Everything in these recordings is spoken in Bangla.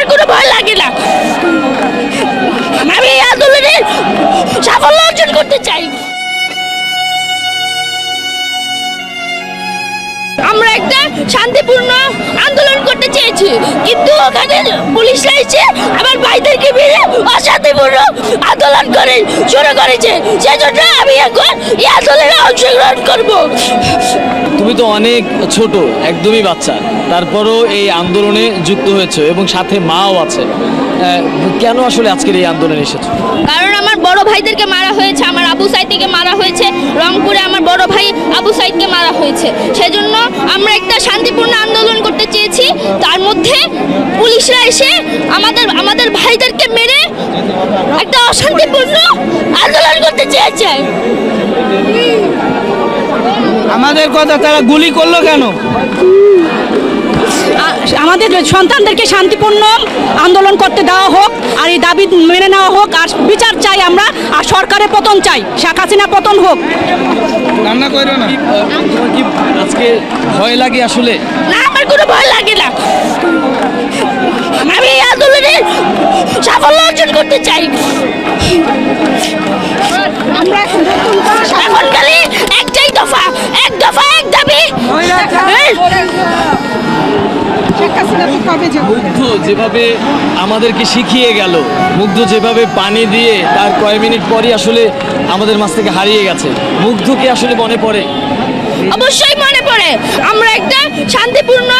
আমার কোনো ভয় লাগে না। আমি এই আন্দোলনে সাফল্য অর্জন করতে চাই। আমরা একটা শান্তিপূর্ণ আন্দোলন করতে চেয়েছি, কিন্তু ওখানে পুলিশরা এসে আমার ভাইদেরকে মেরে অশান্তিপূর্ণ আন্দোলন করে, শুরু করেছে। সেজন্য আমি এখন এই আন্দোলনে অংশগ্রহণ করব। তুমি তো অনেক ছোট, একদমই বাচ্চা। তারপরও এই আন্দোলনে যুক্ত হয়েছে এবং সাথে মাও আছে। কেন আসলে আজকের এই আন্দোলনে এসেছ? কারণ আমার বড় ভাইদেরকে মারা হয়েছে, আমার আবু সাইদকে মারা হয়েছে, রংপুরে আমার বড় ভাই আবু সাইদকে মারা হয়েছে। সেজন্য আমরা একটা শান্তিপূর্ণ আন্দোলন করতে চেয়েছি। তার মধ্যে পুলিশরা এসে আমাদের আমাদের ভাইদেরকে মেরে একটা অশান্তিপূর্ণ আন্দোলন করতে চেয়েছে। আমাদের কথা তারা গুলি করল কেন? আমাদের সন্তানদেরকে শান্তিপূর্ণ আন্দোলন করতে দেওয়া হোক আর এই দাবি মেনে নেওয়া হোক আর বিচার চাই আমরা আর সরকারের পতন চাই শেখ হাসিনা পতন হোক। রান্না করো না। কি আজকে ভয় লাগে আসলে? না আমার কোনো ভয় লাগে না। আমি এই আন্দোলনে সাফল্য অর্জন করতে চাই। এখন খালি মুগ্ধ যেভাবে আমাদেরকে শিখিয়ে গেল মুগ্ধ যেভাবে পানি দিয়ে তার কয় মিনিট পরই আসলে আমাদের মাছ থেকে হারিয়ে গেছে। মুগ্ধকে আসলে মনে পড়ে? অবশ্যই মনে পড়ে। আমরা একটা শান্তিপূর্ণ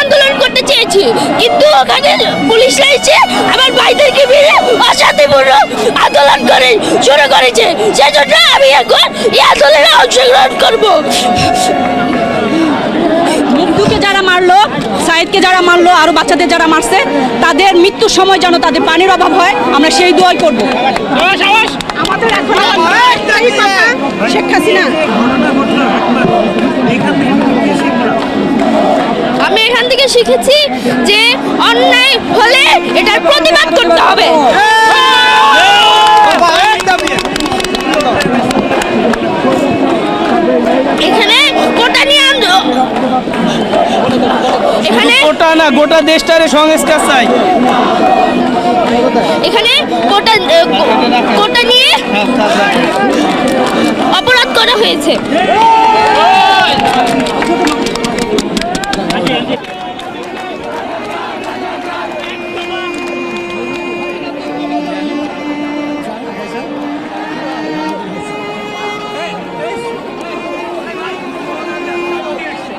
আন্দোলন করতে চেয়েছি কিন্তু ওখানে পুলিশ এসে আমার ভাইদেরকে মেরে অশান্তিপূর্ণ আন্দোলন করে শুরু করেছে। সেজন্য আমি এখন এই আন্দোলনে অংশগ্রহণ করব মুগ্ধুকে যারা মারলো সাইদকে যারা মারলো আরও বাচ্চাদের যারা মারছে তাদের মৃত্যুর সময় যেন তাদের পানির অভাব হয় আমরা সেই দোয়াই করব। আমাদের এখন শেখ হাসিনা। আমি এখান থেকে শিখেছি যে অন্যায় হলে এটার প্রতিবাদ করতে হবে। এখানে কোটা নিয়ে এখানে গোটা না গোটা দেশটারে সংস্কার চাই। এখানে কোটা কোটা নিয়ে অপরাধ করা হয়েছে।